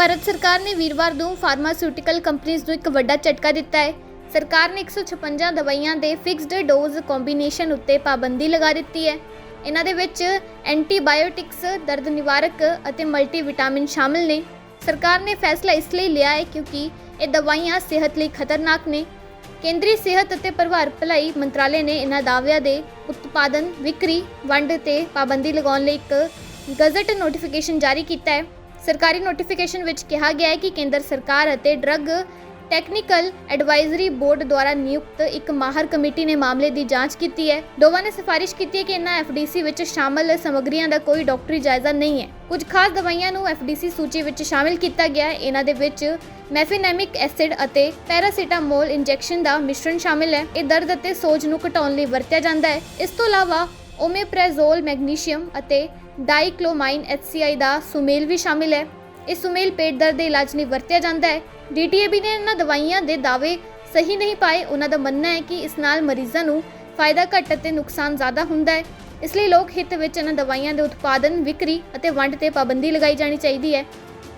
ਭਾਰਤ ਸਰਕਾਰ ਨੇ ਵੀਰਵਾਰ ਨੂੰ ਫਾਰਮਾਸਿਊਟੀਕਲ ਕੰਪਨੀਆਂ ਨੂੰ ਇੱਕ ਵੱਡਾ ਝਟਕਾ ਦਿੱਤਾ ਹੈ। ਸਰਕਾਰ ਨੇ 156 ਦਵਾਈਆਂ ਦੇ ਫਿਕਸਡ ਡੋਜ਼ ਕੰਬੀਨੇਸ਼ਨ ਉੱਤੇ ਪਾਬੰਦੀ ਲਗਾ ਦਿੱਤੀ ਹੈ। ਇਹਨਾਂ ਦੇ ਵਿੱਚ ਐਂਟੀਬਾਇਓਟਿਕਸ ਦਰਦ ਨਿਵਾਰਕ ਅਤੇ ਮਲਟੀਵਿਟਾਮਿਨ ਸ਼ਾਮਿਲ ਨੇ। ਸਰਕਾਰ ਨੇ ਫੈਸਲਾ ਇਸ ਲਈ ਲਿਆ ਹੈ ਕਿਉਂਕਿ ਇਹ ਦਵਾਈਆਂ ਸਿਹਤ ਲਈ ਖਤਰਨਾਕ ਨੇ। ਕੇਂਦਰੀ ਸਿਹਤ ਅਤੇ ਪਰਿਵਾਰ ਭਲਾਈ ਮੰਤਰਾਲੇ ਨੇ ਇਹਨਾਂ ਦਾਅਵਿਆਂ ਦੇ ਉਤਪਾਦਨ, ਵਿਕਰੀ, ਵੰਡ ਤੇ ਪਾਬੰਦੀ ਲਗਾਉਣ ਲਈ ਇੱਕ ਗਜ਼ਟ ਨੋਟੀਫਿਕੇਸ਼ਨ ਜਾਰੀ ਕੀਤਾ ਹੈ। ਸਰਕਾਰੀ ਨੋਟੀਫਿਕੇਸ਼ਨ ਵਿੱਚ ਕਿਹਾ ਗਿਆ ਹੈ ਕਿ ਕੇਂਦਰ ਸਰਕਾਰ ਅਤੇ ਡਰੱਗ ਟੈਕਨੀਕਲ ਐਡਵਾਈਜ਼ਰੀ ਬੋਰਡ ਦੁਆਰਾ ਨਿਯੁਕਤ ਇੱਕ ਮਾਹਰ ਕਮੇਟੀ ਨੇ ਮਾਮਲੇ ਦੀ ਜਾਂਚ ਕੀਤੀ ਹੈ। ਦੋਵਾਂ ਨੇ ਸਿਫਾਰਿਸ਼ ਕੀਤੀ ਹੈ ਕਿ ਇਹਨਾਂ ਐਫਡੀਸੀ ਵਿੱਚ ਸ਼ਾਮਲ ਸਮੱਗਰੀਆਂ ਦਾ ਕੋਈ ਡਾਕਟਰੀ ਜਾਇਜ਼ਾ ਨਹੀਂ ਹੈ। ਕੁਝ ਖਾਸ ਦਵਾਈਆਂ ਨੂੰ ਐਫਡੀਸੀ ਸੂਚੀ ਵਿੱਚ ਸ਼ਾਮਿਲ ਕੀਤਾ ਗਿਆ ਹੈ। ਇਹਨਾਂ ਦੇ ਵਿੱਚ ਮੈਫੀਨੈਮਿਕ ਐਸਿਡ ਅਤੇ ਪੈਰਾਸੀਟਾਮੋਲ ਇੰਜੈਕਸ਼ਨ ਦਾ ਮਿਸ਼ਰਣ ਸ਼ਾਮਿਲ ਹੈ। ਇਹ ਦਰਦ ਅਤੇ ਸੋਜ ਨੂੰ ਘਟਾਉਣ ਲਈ ਵਰਤਿਆ ਜਾਂਦਾ ਹੈ। ਇਸ ਤੋਂ ਇਲਾਵਾ ਓਮੇਪ੍ਰੈਜ਼ੋਲ ਮੈਗਨੀਸ਼ੀਅਮ ਅਤੇ ਡਾਈਕਲੋਮਾਈਨ HCl ਦਾ ਸੁਮੇਲ ਵੀ ਸ਼ਾਮਿਲ ਹੈ। ਇਹ ਸੁਮੇਲ ਪੇਟ ਦਰਦ ਦੇ ਇਲਾਜ ਲਈ ਵਰਤਿਆ ਜਾਂਦਾ ਹੈ। ਡੀਟੀਏਬੀ ਨੇ ਇਹਨਾਂ ਦਵਾਈਆਂ ਦੇ ਦਾਅਵੇ ਸਹੀ ਨਹੀਂ ਪਾਏ। ਉਹਨਾਂ ਦਾ ਮੰਨਣਾ ਹੈ ਕਿ ਇਸ ਨਾਲ ਮਰੀਜ਼ਾਂ ਨੂੰ ਫਾਇਦਾ ਘੱਟ ਅਤੇ ਨੁਕਸਾਨ ਜ਼ਿਆਦਾ ਹੁੰਦਾ ਹੈ। ਇਸ ਲਈ ਲੋਕ ਹਿੱਤ ਵਿੱਚ ਇਹਨਾਂ ਦਵਾਈਆਂ ਦੇ ਉਤਪਾਦਨ, ਵਿਕਰੀ ਅਤੇ ਵੰਡ ਤੇ ਪਾਬੰਦੀ ਲਗਾਈ ਜਾਣੀ ਚਾਹੀਦੀ ਹੈ।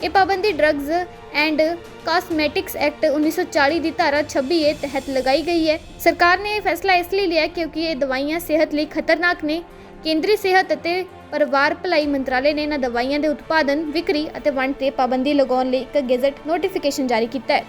ਇਹ ਪਾਬੰਦੀ ਡਰੱਗਸ ਐਂਡ ਕਾਸਮੈਟਿਕਸ ਐਕਟ 1940 ਦੀ ਧਾਰਾ 26 ਏ ਤਹਿਤ ਲਗਾਈ ਗਈ ਹੈ। ਸਰਕਾਰ ਨੇ ਇਹ ਫੈਸਲਾ ਇਸ ਲਈ ਲਿਆ ਕਿਉਂਕਿ ਇਹ ਦਵਾਈਆਂ ਸਿਹਤ ਲਈ ਖਤਰਨਾਕ ਨੇ। ਕੇਂਦਰੀ ਸਿਹਤ ਅਤੇ ਪਰਿਵਾਰ ਭਲਾਈ ਮੰਤਰਾਲੇ ਨੇ ਇਹਨਾਂ ਦਵਾਈਆਂ ਦੇ ਉਤਪਾਦਨ, ਵਿਕਰੀ ਅਤੇ ਵੰਡ ਤੇ ਪਾਬੰਦੀ ਲਗਾਉਣ ਲਈ ਇੱਕ ਗੈਜ਼ਟ ਨੋਟੀਫਿਕੇਸ਼ਨ ਜਾਰੀ ਕੀਤਾ ਹੈ।